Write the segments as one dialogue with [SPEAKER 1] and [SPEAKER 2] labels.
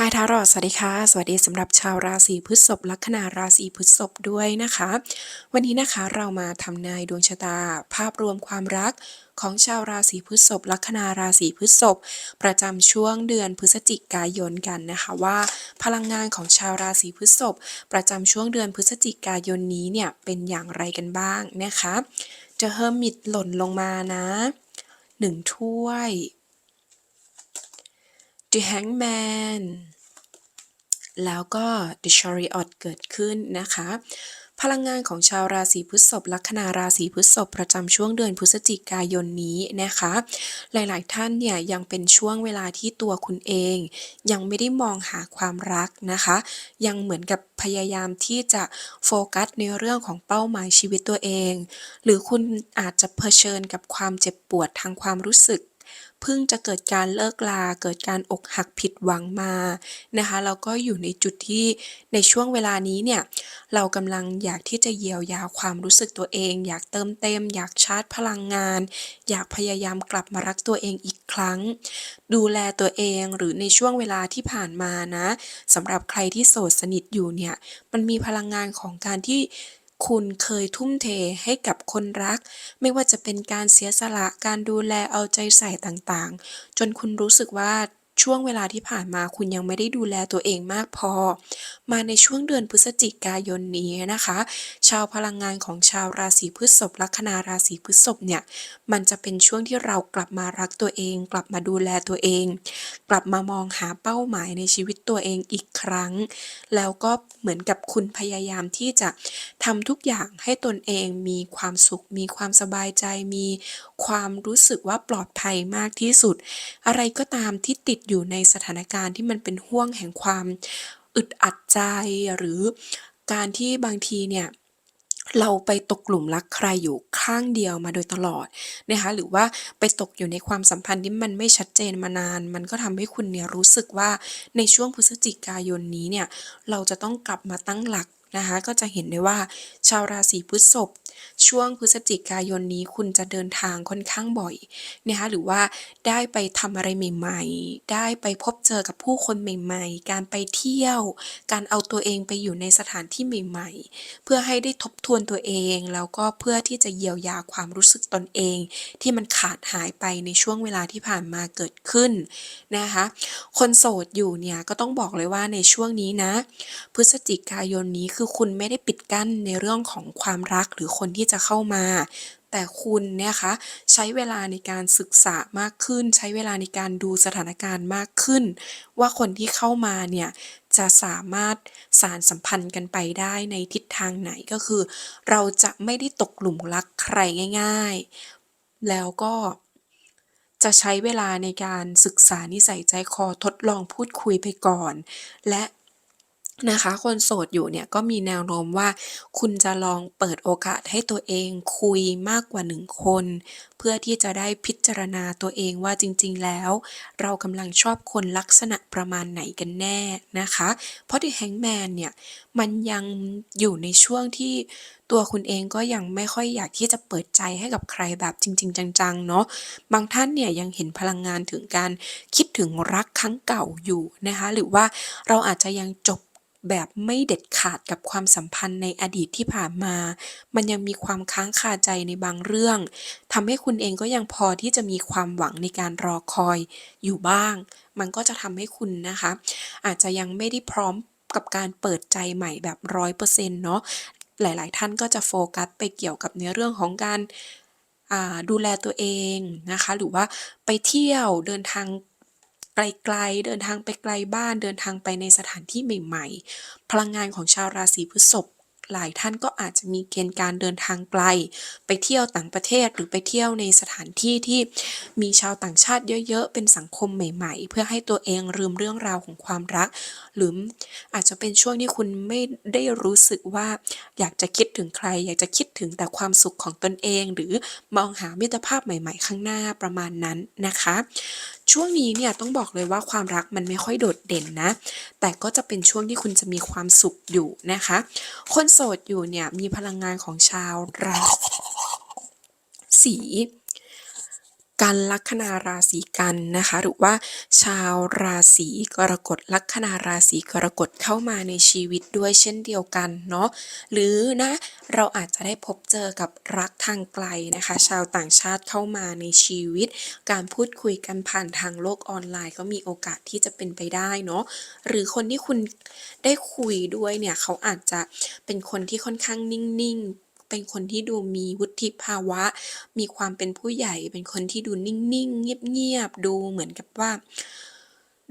[SPEAKER 1] ฮายทารอดสวัสดีค่ะ สวัสดีสำหรับชาวราศีพฤษภลัคนาราศีพฤษภด้วยนะคะ วันนี้นะคะเรามาทำนายดวงชะตา ภาพรวมความรักของชาวราศีพฤษภลัคนาราศีพฤษภประจำช่วงเดือนพฤศจิกายนกันนะคะว่า พลังงานของชาวราศีพฤษภประจำช่วงเดือนพฤศจิกายนนี้เนี่ยเป็นอย่างไรกันบ้างนะคะ จะเฮิร์มิดหล่นลงมานะหนึ่งถ้วย The Hangman แล้วก็ The Chariot เกิดขึ้นนะคะ พลังงานของชาวราศีพฤษภลัคนาราศีพฤษภประจำช่วงเดือนพฤศจิกายนนี้นะคะ หลายๆ ท่านเนี่ยยังเป็นช่วงเวลาที่ตัวคุณเอง ยังไม่ได้มองหาความรักนะคะ ยังเหมือนกับพยายามที่จะโฟกัสในเรื่องของเป้าหมายชีวิตตัวเอง หรือคุณอาจจะเผชิญกับความเจ็บปวดทางความรู้สึก เพิ่งจะเกิดการเลิกลา เกิดการอกหักผิดหวังมานะคะแล้วก็อยู่ในจุดที่ในช่วงเวลานี้เนี่ยเรากำลังอยากที่จะเยียวยาความรู้สึกตัวเอง อยากเติมเต็ม อยากชาร์จพลังงาน อยากพยายามกลับมารักตัวเองอีกครั้ง ดูแลตัวเองหรือในช่วงเวลาที่ผ่านมานะสำหรับใครที่โสดสนิทอยู่เนี่ยมันมีพลังงานของการที่ คุณเคยทุ่มเทให้กับคนรัก ไม่ว่าจะเป็นการเสียสละ การดูแลเอาใจใส่ต่างๆ จนคุณรู้สึกว่าช่วงเวลาที่ผ่านมาคุณยังไม่ได้ดูแลตัวเองมากพอ มาในช่วงเดือนพฤศจิกายนนี้นะคะ ชาวพลังงานของชาวราศีพฤษภลัคนาราศีพฤษภเนี่ย มันจะเป็นช่วงที่เรากลับมารักตัวเอง กลับมาดูแลตัวเอง กลับมามองหาเป้าหมายในชีวิตตัวเองอีกครั้ง แล้วก็เหมือนกับคุณพยายามที่จะทำทุกอย่างให้ตนเองมีความสุข มีความสบายใจ มีความรู้สึกว่าปลอดภัยมากที่สุด อะไรก็ตามที่ติดอยู่ในสถานการณ์ที่มันเป็นห่วงแห่งความอึดอัดใจหรือการที่บางทีเนี่ย เราไปตกหลุมรักใครอยู่ข้างเดียวมาโดยตลอดนะคะหรือว่าไปตกอยู่ในความสัมพันธ์ที่มันไม่ชัดเจนมานาน มันก็ทำให้คุณเนี่ยรู้สึกว่าในช่วงพฤศจิกายนนี้เนี่ยเราจะต้องกลับมาตั้งหลัก นะคะ ก็จะเห็นได้ว่าชาวราศีพฤษภช่วงพฤศจิกายนนี้คุณจะเดินทางค่อนข้างบ่อยนะคะหรือว่าได้ไปทำอะไรใหม่ ๆ ได้ไปพบเจอกับผู้คนใหม่ ๆ การไปเที่ยว การเอาตัวเองไปอยู่ในสถานที่ใหม่ ๆ เพื่อให้ได้ทบทวนตัวเอง แล้วก็เพื่อที่จะเยียวยาความรู้สึกตนเอง ที่มันขาดหายไปในช่วงเวลาที่ผ่านมาเกิดขึ้นนะคะคนโสดอยู่เนี่ยก็ต้องบอกเลยว่าในช่วงนี้นะ พฤศจิกายนนี้คือคุณไม่ได้ปิดกั้นในเรื่องของความรักหรือคนที่จะเข้ามา แต่คุณเนี่ยคะใช้เวลาในการศึกษามากขึ้น ใช้เวลาในการดูสถานการณ์มากขึ้น ว่าคนที่เข้ามาเนี่ยจะสามารถสารสัมพันธ์กันไปได้ในทิศทางไหนก็คือ เราจะไม่ได้ตกหลุมรักใครง่าย ๆ แล้วก็จะใช้เวลาในการศึกษานิสัยใจคอทดลองพูดคุยไปก่อน และ นะคะ คนโสดอยู่เนี่ยก็มีแนวโน้มว่า คุณจะลองเปิดโอกาสให้ตัวเองคุยมากกว่าหนึ่งคน เพื่อที่จะได้พิจารณาตัวเองว่าจริง ๆ แล้ว เรากำลังชอบคนลักษณะประมาณไหนกันแน่นะคะ เพราะ The Hangman เนี่ย มันยังอยู่ในช่วงที่ตัวคุณเองก็ยังไม่ค่อยอยากที่จะเปิดใจให้กับใครแบบจริง ๆ จังๆ เนาะบางท่านเนี่ยยังเห็นพลังงานถึงการคิดถึงรักครั้งเก่าอยู่นะคะ หรือว่าเราอาจจะยังจบ แบบไม่เด็ดขาดกับความสัมพันธ์ในอดีตที่ผ่านมา มันยังมีความค้างคาใจในบางเรื่อง ทำให้คุณเองก็ยังพอที่จะมีความหวังในการรอคอยอยู่บ้าง มันก็จะทำให้คุณนะคะ อาจจะยังไม่ได้พร้อมกับการเปิดใจใหม่แบบร้อยเปอร์เซ็นต์เนาะ หลาย ๆ ท่านก็จะโฟกัสไปเกี่ยวกับในเรื่องของการดูแลตัวเองนะคะ หรือว่าไปเที่ยวเดินทาง ไกลๆ เดินทางไปไกลบ้าน เดินทางไปในสถานที่ใหม่ ๆ พลังงานของชาวราศีพฤษภหลายท่านก็อาจจะมีเกณฑ์การเดินทางไกล ไปเที่ยวต่างประเทศหรือไปเที่ยวในสถานที่ที่มีชาวต่างชาติเยอะ ๆ เป็นสังคมใหม่ ๆ เพื่อให้ตัวเองลืมเรื่องราวของความรัก หรืออาจจะเป็นช่วงที่คุณไม่ได้รู้สึกว่า อยากจะคิดถึงใคร อยากจะคิดถึงแต่ความสุขของตนเอง หรือมองหามิตรภาพใหม่ ๆ ข้างหน้าประมาณนั้นนะคะ ช่วงนี้เนี่ยต้องบอกเลยว่าความรักมันไม่ค่อยโดดเด่นนะ แต่ก็จะเป็นช่วงที่คุณจะมีความสุขอยู่นะคะ คนโสดอยู่เนี่ยมีพลังงานของชาวราศี กันลัคนาราศีกันนะคะ หรือว่าชาวราศีกรกฎลัคนาราศีกรกฎเข้ามาในชีวิตด้วยเช่นเดียวกันเนาะหรือนะเราอาจจะได้พบเจอกับรักทางไกลนะคะ ชาวต่างชาติเข้ามาในชีวิต การพูดคุยกันผ่านทางโลกออนไลน์ ก็มีโอกาสที่จะเป็นไปได้เนาะหรือคนที่คุณได้คุยด้วยเนี่ยเขาอาจจะเป็นคนที่ค่อนข้างนิ่งๆ เป็นคนที่ดูมีวุฒิภาวะ มีความเป็นผู้ใหญ่ เป็นคนที่ดูนิ่ง ๆ เงียบ ๆ ดูเหมือนกับว่า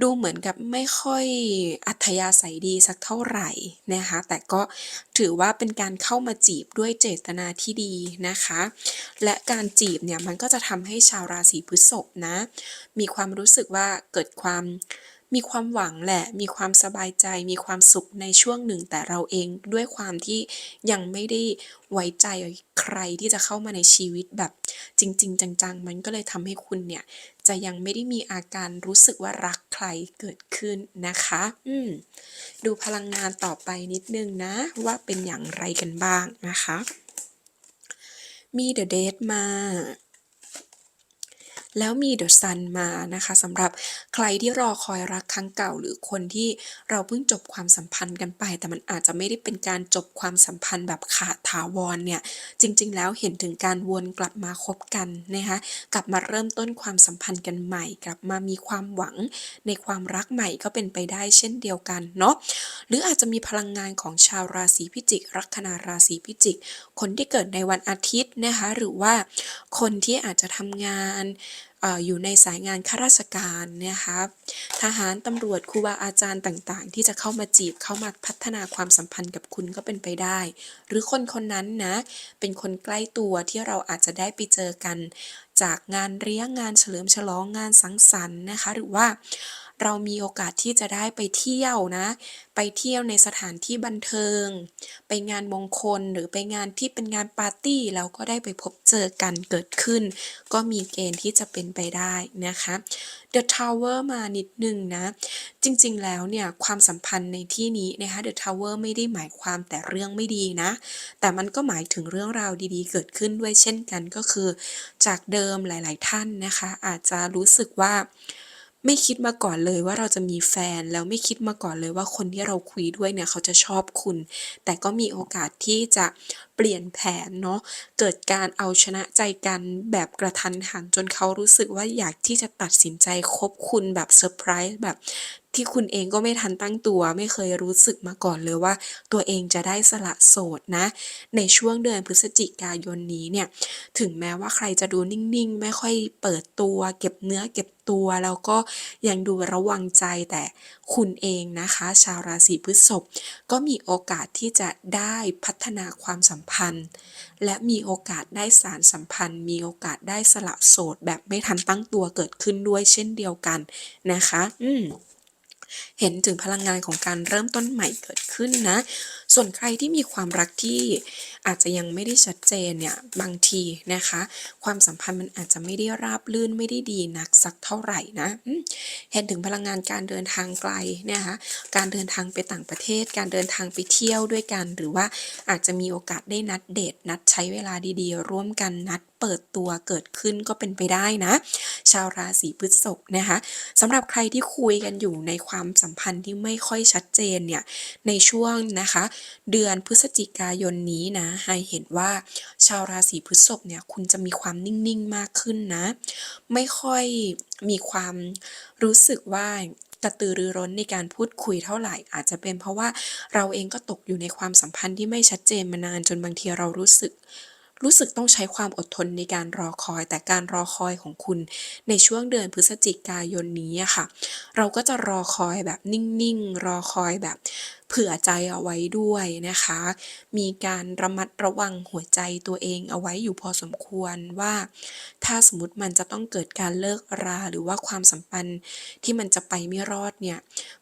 [SPEAKER 1] ดูเหมือนกับไม่ค่อยอัธยาศัยดีสักเท่าไหร่นะคะ แต่ก็ถือว่าเป็นการเข้ามาจีบด้วยเจตนาที่ดีนะคะ และการจีบเนี่ยมันก็จะทำให้ชาวราศีพฤษภนะ มีความรู้สึกว่าเกิดความ มีความหวังแหละ มีความสบายใจ มีความสุขในช่วงหนึ่ง แต่เราเองด้วยความที่ยังไม่ได้ไว้ใจใครที่จะเข้ามาในชีวิตแบบจริง ๆ จังๆ มันก็เลยทำให้คุณเนี่ย จะยังไม่ได้มีอาการรู้สึกว่ารักใครเกิดขึ้นนะคะ อืม ดูพลังงานต่อไปนิดนึงนะ ว่าเป็นอย่างไรกันบ้างนะคะ มี The Date มา แล้วมี The Sun มานะคะสำหรับใครที่รอคอยรักครั้งเก่า หรือคนที่เราเพิ่งจบความสัมพันธ์กันไป แต่มันอาจจะไม่ได้เป็นการจบความสัมพันธ์แบบขาดถาวรเนี่ยจริง ๆ แล้วเห็นถึงการวนกลับมาคบกันนะคะกลับมาเริ่มต้นความสัมพันธ์กันใหม่ กลับมามีความหวังในความรักใหม่ก็เป็นไปได้เช่นเดียวกันเนาะหรืออาจจะมีพลังงานของชาวราศีพิจิก ลัคนาราศีพิจิก คนที่เกิดในวันอาทิตย์นะคะหรือว่าคนที่อาจจะทำงานอยู่ในสายงานข้าราชการนะคะทหารตำรวจครูบาอาจารย์ต่างๆ ที่จะเข้ามาจีบเข้ามาพัฒนาความสัมพันธ์กับคุณก็เป็นไปได้ หรือคนคนนั้นนะ เป็นคนใกล้ตัวที่เราอาจจะได้ไปเจอกัน จากงานเลี้ยงงานเฉลิมฉลองงานสังสรรค์นะคะ หรือว่า เรามีโอกาสที่จะได้ไปเที่ยวนะ ไปเที่ยวในสถานที่บันเทิง ไปงานมงคลหรือไปงานที่เป็นงานปาร์ตี้แล้วก็ได้ไปพบเจอกันเกิดขึ้น ก็มีเกณฑ์ที่จะเป็นไปได้นะคะ The Tower มานิดหนึ่งนะ จริงๆแล้วเนี่ยความสัมพันธ์ในที่นี้นะคะ The Tower ไม่ได้หมายความแต่เรื่องไม่ดีนะ แต่มันก็หมายถึงเรื่องราวดีๆ เกิดขึ้นด้วยเช่นกันก็คือ จากเดิมหลาย ๆ ท่านนะคะ อาจจะรู้สึกว่า ไม่คิดมาก่อนเลยว่าเราจะมีแฟน แล้วไม่คิดมาก่อนเลยว่าคนที่เราคุยด้วยเนี่ยเขาจะชอบคุณ แต่ก็มีโอกาสที่จะ เปลี่ยนแผนเนาะเกิดการเอาชนะใจกันแบบกระทันหันจนเขารู้สึกว่าอยากที่จะตัดสินใจคบคุณแบบเซอร์ไพรส์แบบที่คุณเองก็ไม่ทันตั้งตัว ไม่เคยรู้สึกมาก่อนเลยว่า ตัวเองจะได้สละโสดนะ ในช่วงเดือนพฤศจิกายนนี้เนี่ย ถึงแม้ว่าใครจะดูนิ่งๆ ไม่ค่อยเปิดตัว เก็บเนื้อเก็บตัวแล้วก็ยังดูระวังใจแต่คุณเองนะคะ ชาวราศีพฤษภก็มีโอกาสที่จะได้พัฒนาความสัมพันธ์ และมีโอกาสได้สารสัมพันธ์ มีโอกาสได้สละโสดแบบไม่ทันตั้งตัวเกิดขึ้นด้วยเช่นเดียวกันนะคะ อืม เห็นถึงพลังงานของการเริ่มต้นใหม่เกิดขึ้นนะ ส่วนใครที่มีความรักที่อาจจะยังไม่ได้ชัดเจนเนี่ยบางทีนะคะ ความสัมพันธ์มันอาจจะไม่ได้ราบรื่นไม่ได้ดีนักสักเท่าไหร่นะเห็นถึงพลังงานการเดินทางไกลนะคะการเดินทางไปต่างประเทศ การเดินทางไปเที่ยวด้วยกัน หรือว่าอาจจะมีโอกาสได้นัดเดทนัดใช้เวลาดีๆ ร่วมกันนัด เปิดตัวเกิดขึ้นก็เป็นไปได้นะ ชาวราศีพฤษภนะคะสำหรับใครที่คุยกันอยู่ในความสัมพันธ์ที่ไม่ค่อยชัดเจนเนี่ยในช่วงนะคะ เดือนพฤศจิกายนนี้นะไฮเห็นว่าชาวราศีพฤษภเนี่ยคุณจะมีความนิ่งๆมากขึ้นนะ ไม่ค่อยมีความรู้สึกว่ากระตือรือร้นในการพูดคุยเท่าไหร่ อาจจะเป็นเพราะว่าเราเองก็ตกอยู่ในความสัมพันธ์ที่ไม่ชัดเจนมานานจนบางทีเรารู้สึก รู้สึกต้องใช้ความอดทนในการรอคอย แต่การรอคอยของคุณในช่วงเดือนพฤศจิกายนนี้อะค่ะ เราก็จะรอคอยแบบนิ่งๆ รอคอยแบบ เผื่อใจเอาไว้ด้วยนะคะ มีการระมัดระวังหัวใจตัวเองเอาไว้อยู่พอสมควรว่า ถ้าสมมติมันจะต้องเกิดการเลิกราหรือว่าความสัมพันธ์ที่มันจะไปไม่รอดเนี่ย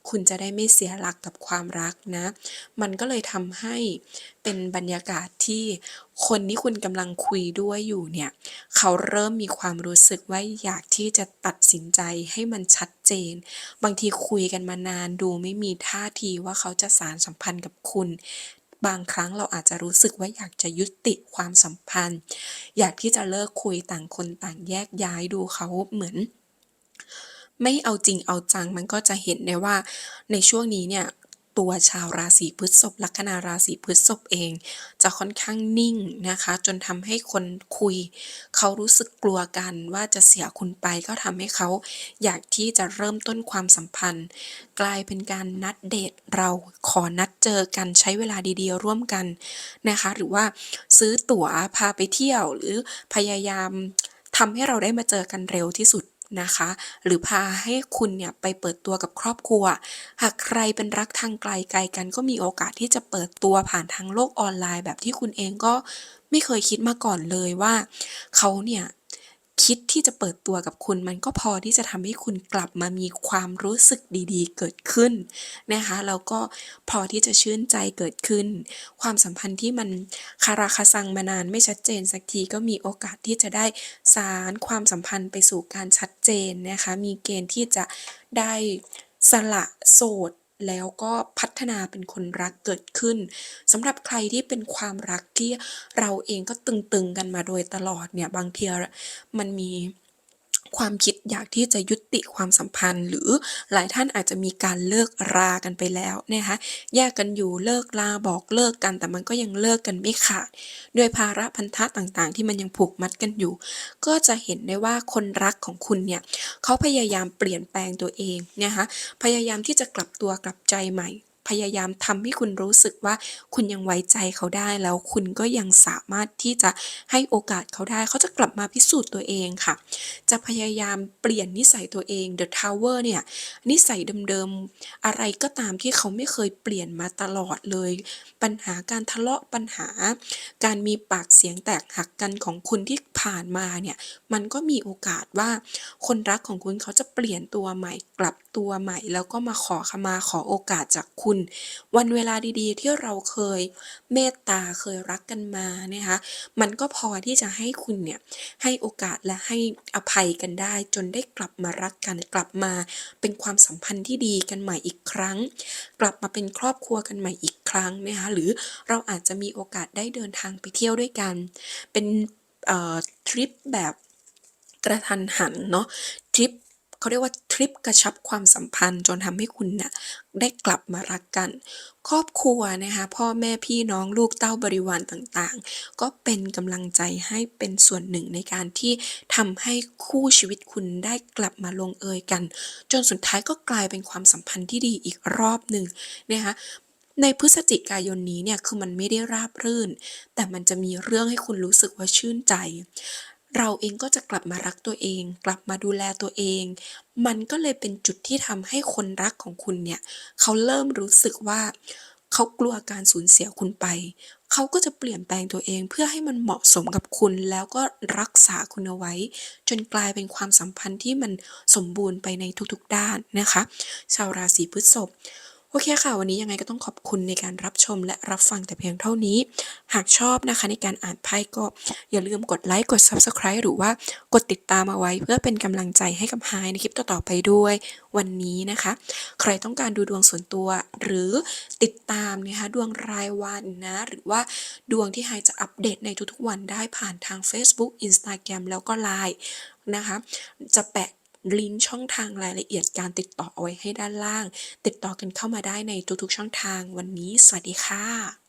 [SPEAKER 1] คุณจะได้ไม่เสียหลักกับความรักนะ มันก็เลยทำให้เป็นบรรยากาศที่คนที่คุณกำลังคุยด้วยอยู่เนี่ย เขาเริ่มมีความรู้สึกว่าอยากที่จะตัดสินใจให้มันชัดเจน บางทีคุยกันมานานดูไม่มีท่าทีว่าเขาจะสารสัมพันธ์กับคุณ บางครั้งเราอาจจะรู้สึกว่าอยากจะยุติความสัมพันธ์ อยากที่จะเลิกคุยต่างคนต่างแยกย้ายดูเขาเหมือน ไม่เอาจริงเอาจังมันก็จะเห็นได้ว่าในช่วงนี้เนี่ย ตัวชาวราศีพฤษภลัคนาราศีพฤษภเอง จะค่อนข้างนิ่งนะคะ จนทำให้คนคุย เขารู้สึกกลัวกันว่าจะเสียคุณไปก็ทำให้เขาอยากที่จะเริ่มต้นความสัมพันธ์ กลายเป็นการนัดเดตเราขอนัดเจอกันใช้เวลาดีๆ ร่วมกันนะคะ หรือว่าซื้อตั๋วพาไปเที่ยวหรือพยายามทำให้เราได้มาเจอกันเร็วที่สุด นะคะ หรือพาให้คุณเนี่ยไปเปิดตัวกับครอบครัว หากใครเป็นรักทางไกลไกลกัน ก็มีโอกาสที่จะเปิดตัวผ่านทางโลกออนไลน์ แบบที่คุณเองก็ไม่เคยคิดมาก่อนเลยว่า เขาเนี่ย คิดที่จะเปิดตัวกับคุณมันก็พอที่จะทำให้คุณกลับมามีความรู้สึกดีๆ เกิดขึ้นนะคะแล้วก็พอที่จะชื่นใจเกิดขึ้น ความสัมพันธ์ที่มันคาราคาซังมานานไม่ชัดเจนสักทีก็มีโอกาสที่จะได้สานความสัมพันธ์ไปสู่การชัดเจนนะคะมีเกณฑ์ที่จะได้สละโสด แล้วก็พัฒนาเป็นคนรักเกิดขึ้นสำหรับใครที่เป็นความรักที่เราเองก็ตึงๆกันมาโดยตลอดเนี่ยบางทีมันมี ความคิดอยากที่จะยุติความสัมพันธ์ หรือหลายท่านอาจจะมีการเลิกรากันไปแล้วนะคะแยกกันอยู่เลิกราบอกเลิกกัน แต่มันก็ยังเลิกกันไม่ขาด ด้วยภาระพันธะต่างๆ ที่มันยังผูกมัดกันอยู่ ก็จะเห็นได้ว่าคนรักของคุณเนี่ยเขาพยายามเปลี่ยนแปลงตัวเองนะคะพยายามที่จะกลับตัวกลับใจใหม่ พยายามทำให้คุณรู้สึกว่า คุณยังไว้ใจเขาได้ แล้วคุณก็ยังสามารถที่จะให้โอกาสเขาได้ เขาจะกลับมาพิสูจน์ตัวเองค่ะ จะพยายามเปลี่ยนนิสัยตัวเอง The Tower เนี่ย นิสัยเดิมๆ อะไรก็ตามที่เขาไม่เคยเปลี่ยนมาตลอดเลย ปัญหาการทะเลาะปัญหา การมีปากเสียงแตกหักกันของคุณที่ผ่านมาเนี่ย มันก็มีโอกาสว่า คนรักของคุณเขาจะเปลี่ยนตัวใหม่กลับตัวใหม่ แล้วก็มาขอขมาขอโอกาสจากคุณวันเวลาดีๆ ที่เราเคยเมตตาเคยรักกันมานะคะมันก็พอที่จะให้คุณเนี่ยให้โอกาสและให้อภัยกันได้ จนได้กลับมารักกันกลับมาเป็นความสัมพันธ์ที่ดีกันใหม่อีกครั้ง กลับมาเป็นครอบครัวกันใหม่อีกครั้งนะคะหรือเราอาจจะมีโอกาสได้เดินทางไปเที่ยวด้วยกัน เป็นทริปแบบกระทันหันเนาะทริป เขาเรียกว่าทริปกระชับความสัมพันธ์จนทำให้คุณน่ะได้กลับมารักกัน ครอบครัวนะคะพ่อแม่พี่น้องลูกเต้าบริวารต่างๆ ก็เป็นกำลังใจให้เป็นส่วนหนึ่งในการที่ทำให้คู่ชีวิตคุณได้กลับมาลงเอยกัน จนสุดท้ายก็กลายเป็นความสัมพันธ์ที่ดีอีกรอบหนึ่งนะคะในพฤศจิกายนนี้เนี่ยคือมันไม่ได้ราบรื่น แต่มันจะมีเรื่องให้คุณรู้สึกว่าชื่นใจ เราเองก็จะกลับมารักตัวเอง กลับมาดูแลตัวเอง มันก็เลยเป็นจุดที่ทำให้คนรักของคุณเนี่ย เขาเริ่มรู้สึกว่า เขากลัวการสูญเสียคุณไป เขาก็จะเปลี่ยนแปลงตัวเองเพื่อให้มันเหมาะสมกับคุณ แล้วก็รักษาคุณเอาไว้ จนกลายเป็นความสัมพันธ์ที่มันสมบูรณ์ไปในทุกๆด้านนะคะ ชาวราศีพฤษภ โอเคค่ะ วันนี้ยังไงก็ต้องขอบคุณในการรับชมและรับฟังแต่เพียงเท่านี้ หากชอบนะคะในการอ่านไพ่ก็อย่าลืมกดไลค์กด Subscribe หรือว่ากดติดตามเอาไว้ เพื่อเป็นกำลังใจให้กับ Hi ในคลิปต่อๆไปด้วยวันนี้นะคะ ใครต้องการดูดวงส่วนตัว หรือติดตามนะคะดวงรายวันนะหรือว่าดวงที่ Hi จะอัปเดตในทุกๆวันได้ผ่านทางเฟซบุ๊ก Instagram แล้วก็ LINE นะคะจะแปะ ลิงก์ช่องทางรายละเอียดการติดต่อเอาไว้ให้ด้านล่าง ติดต่อกันเข้ามาได้ในทุกๆช่องทางวันนี้ สวัสดีค่ะ